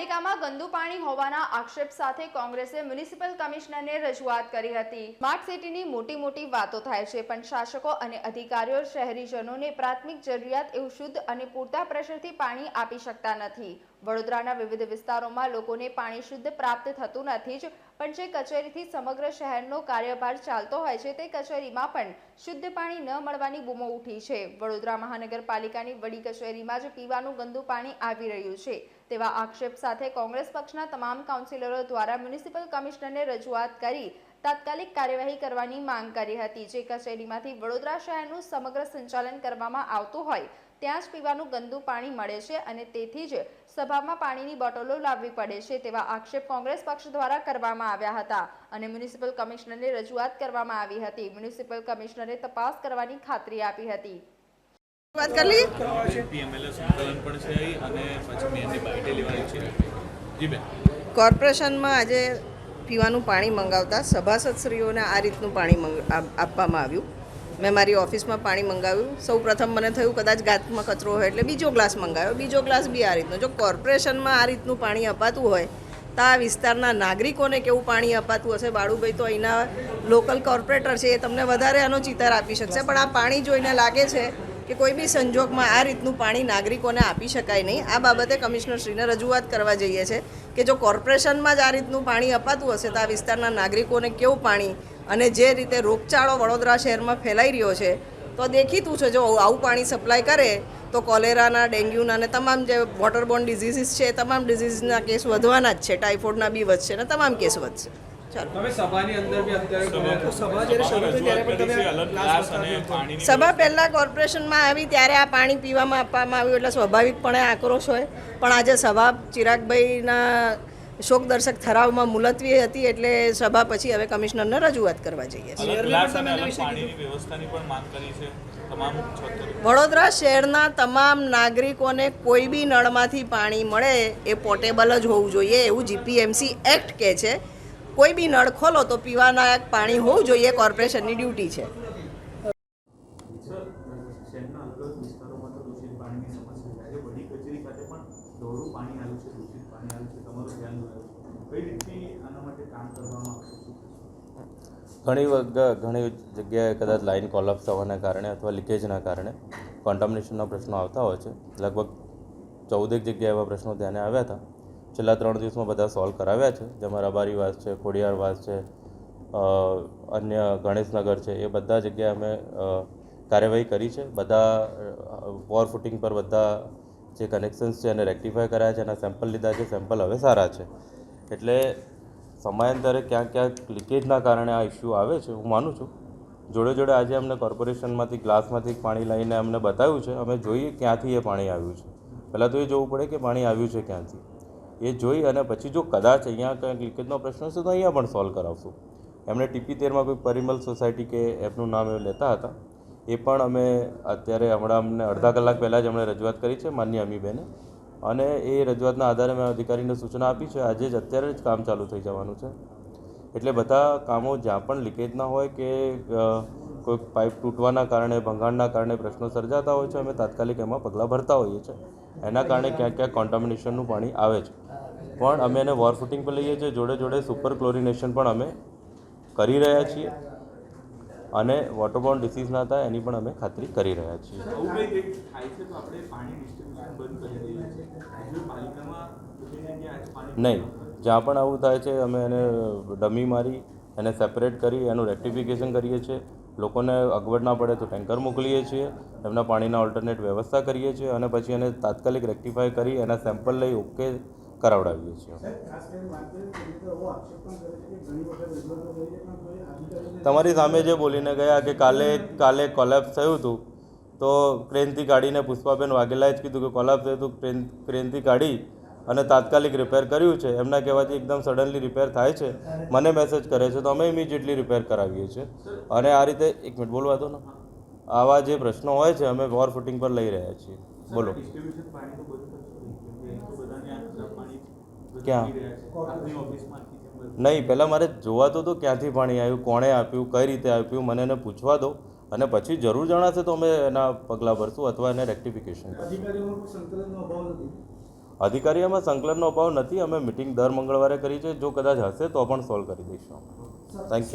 પાલિકામાં ગંદુ પાણી હોવાના આક્ષેપ સાથે કોંગ્રેસે મ્યુનિસિપલ કમિશનરને રજૂઆત કરી હતી. સ્માર્ટ સિટીની મોટી મોટી વાતો થાય છે, પણ શાસકો અને અધિકારીઓ શહેરીજનોને પ્રાથમિક જરૂરિયાત એવું શુદ્ધ અને પૂરતા પ્રેશરથી પાણી આપી શકતા નથી. વડોદરાના વિવિધ વિસ્તારોમાં લોકોને પાણી શુદ્ધ પ્રાપ્ત થતું નથી જ, પણ જે કચેરીથી સમગ્ર શહેરનો કાર્યભાર ચાલતો હોય છે, તે કચેરીમાં પણ શુદ્ધ પાણી ન મળવાની બૂમો ઉઠી છે. વડોદરા મહાનગરપાલિકાની વડી કચેરીમાં જ પીવાનું ગંદુ પાણી આવી રહ્યું છે. તેવા આક્ષેપ સાથે કોંગ્રેસ પક્ષના તમામ કાઉન્સિલરો દ્વારા મ્યુનિસિપલ કમિશનરને રજૂઆત કરી તાત્કાલિક કાર્યવાહી કરવાની માંગ કરી હતી. જે કચેરીમાંથી વડોદરા શહેરનું સમગ્ર સંચાલન કરવામાં આવતું હોય, ત્યાં જ પીવાનું ગંદુ પાણી મળે છે અને તેથી જ સભામાં પાણીની બોટલો લાવવી પડે છે તેવા આક્ષેપ કોંગ્રેસ પક્ષ દ્વારા કરવામાં આવ્યા હતા અને મ્યુનિસિપલ કમિશનરને રજૂઆત કરવામાં આવી હતી. મ્યુનિસિપલ કમિશનરે તપાસ કરવાની ખાતરી આપી હતી. વાત કરી લઈએ? પીએમએલએ સંકલન પણ છે અને પછી મેં એની બાઇટે લેવાની છે. જી બેન. કોર્પોરેશનમાં આજે પીવાનું પાણી મંગાવતા સભાસદશ્રીઓને આ રીતનું પાણી આપવામાં આવ્યું. મેં મારી ઓફિસમાં પાણી મંગાવ્યું. સૌ પ્રથમ મને થયું કદાચ ગાતમાં કચરો હોય એટલે બીજો ગ્લાસ મંગાવ્યો. બીજો ગ્લાસ બી આ રીતનો. જો કોર્પોરેશનમાં આ રીતનું પાણી અપાતું હોય તો આ વિસ્તારના નાગરિકોને કેવું પાણી અપાતું હશે? બાળુભાઈ તો અહીંના લોકલ કોર્પોરેટર છે એ તમને વધારે આનો ચિતાર આપી શકશે. પણ આ પાણી જોઈને લાગે છે કે કોઈ બી સંજોગમાં આ રીતનું પાણી નાગરિકોને આપી શકાય નહીં. આ બાબતે કમિશનરશ્રીને રજૂઆત કરવા જઈએ છે કે જો કોર્પોરેશનમાં જ આ રીતનું પાણી અપાતું હશે તો આ વિસ્તારના નાગરિકોને કેવું પાણી અને જે રીતે રોગચાળો વડોદરા શહેરમાં ફેલાઈ રહ્યો છે, તો દેખીતું છે જો આવું પાણી સપ્લાય કરે, તો કોલેરાના, ડેન્ગ્યુના અને તમામ જે વોટરબોર્ન ડિઝીઝીસ છે તમામ ડિઝીઝના કેસ વધવાના જ છે ટાઇફોઇડના બી વધશે અને તમામ કેસ વધશે. ચાલો. તમે સભાની અંદર બી અત્યારે સભા પહેલાં કોર્પોરેશનમાં આવી ત્યારે આ પાણી પીવામાં આપવામાં આવ્યું એટલે સ્વાભાવિકપણે આક્રોશ હોય. પણ આજે સભા ચિરાગભાઈના શોકદર્શક ઠરાવમાં મુલતવી હતી એટલે સભા પછી હવે કમિશનરને રજૂઆત કરવા જઈએ વડોદરા શહેરના તમામ નાગરિકોને કોઈ બી નળમાંથી પાણી મળે એ પોર્ટેબલ જ હોવું જોઈએ એવું જીપીએમસી એક્ટ કહે છે. કોઈ બી નળ ખોલો તો પીવાના પાણી હોવું જોઈએ કોર્પોરેશનની ડ્યુટી છે? ઘણી વખત ઘણી જગ્યાએ કદાચ લાઇન કોલેપ્સ થવાના કારણે અથવા લીકેજના કારણે કોન્ટામિનેશનના પ્રશ્નો આવતા હોય છે લગભગ ચૌદેક જગ્યાએ એવા પ્રશ્નો ધ્યાને આવ્યા હતા છેલ્લા ત્રણ દિવસમાં બધા સોલ્વ કરાવ્યા છે. જેમાં રબારી વાસ છે, ખોડિયાર વાસ છે અન્ય ગણેશનગર છે, એ બધા જગ્યાએ અમે કાર્યવાહી કરી છે. બધા વોર ફૂટિંગ પર બધા જે કનેક્શન્સ છે એને રેક્ટિફાય કરાયા છે એના સેમ્પલ લીધા છે. સેમ્પલ હવે સારા છે. એટલે સમયાંતરે ક્યાંક ક્યાંક લીકેજના કારણે આ ઇસ્યુ આવે છે, હું માનું છું. જોડે જોડે આજે અમને કોર્પોરેશનમાંથી ગ્લાસમાંથી પાણી લઈને અમને બતાવ્યું છે. અમે જોઈએ ક્યાંથી એ પાણી આવ્યું છે. પહેલાં તો એ જોવું પડે કે પાણી આવ્યું છે ક્યાંથી? એ જોઈ અને પછી જો કદાચ અહીંયા કંઈક લીકેજનો પ્રશ્ન હશે તો અહીંયા પણ સોલ્વ કરાવશું. એમણે ટીપી તેરમાં કોઈ પરિમલ સોસાયટી કે એપનું નામ એ લેતા હતા. એ પણ અમે અત્યારે હમણાં અમને અડધા કલાક પહેલાં જ અમને રજૂઆત કરી છે માન્ય અમીબેને. અને એ રજૂઆતના આધારે મેં અધિકારીને સૂચના આપી છે, આજે જ અત્યારે જ કામ ચાલુ થઈ જવાનું છે. એટલે બધા કામો જ્યાં પણ લીકેજના હોય કે કોઈ પાઇપ તૂટવાના કારણે, ભંગાણના કારણે પ્રશ્નો સર્જાતા હોય છે, અમે તાત્કાલિક એમાં પગલાં ભરતા હોઈએ છીએ. એના કારણે ક્યાંક ક્યાંક કોન્ટામિનેશનનું પાણી આવે છે. પણ અમે એને વોર ફૂટિંગ પર લઈએ છીએ જોડે જોડે સુપર ક્લોરિનેશન પણ અમે કરી રહ્યા છીએ. અને વોટરબોર્ન ડિસીઝ ના થાય એની પણ અમે ખાતરી કરી રહ્યા છીએ. નહીં. જ્યાં પણ આવું થાય છે અમે એને ડમી મારી એને સેપરેટ કરી એનું રેક્ટિફિકેશન કરીએ છીએ. લોકોને અગવડ ના પડે તો ટેન્કર મોકલીએ છીએ એમના પાણીના ઓલ્ટરનેટ વ્યવસ્થા કરીએ છીએ અને પછી એને તાત્કાલિક રેક્ટિફાય કરી એના સેમ્પલ લઈ ઓકે કરાવડાવીએ છીએ. તમારી સામે જે બોલીને ગયા કે કાલે કાલે કોલેપ્સ થયું હતું તો ક્રેનથી કાઢીને પુષ્પાબેન વાઘેલાએ જ કીધું કે કોલેપ્સ થયું હતું ક્રેન ક્રેનથી કાઢી અને તાત્કાલિક રિપેર કર્યું છે. એમના કહેવાથી એકદમ સડનલી રિપેર થાય છે. મને મેસેજ કરે છે, તો અમે ઇમિજિએટલી રિપેર કરાવીએ છીએ. અને આ રીતે, એક મિનિટ બોલવા દો ને. આવા જે પ્રશ્નો હોય છે, અમે વોર ફૂટિંગ પર લઈ રહ્યા છીએ. બોલો. ક્યાં? નહીં, પહેલાં મારે જોવાતું તો તો ક્યાંથી પાણી આવ્યું, કોણે આપ્યું, કઈ રીતે આપ્યું, મને એને પૂછવા દો. અને પછી જરૂર જણાશે તો અમે એના પગલાં ભરશું અથવા એને રેક્ટિફિકેશન અધિકારીઓમાં સંકલનનો અભાવ નથી. અમે મિટિંગ દર મંગળવારે કરી છે. જો કદાચ હશે તો પણ સોલ્વ કરી દઈશું. Thank you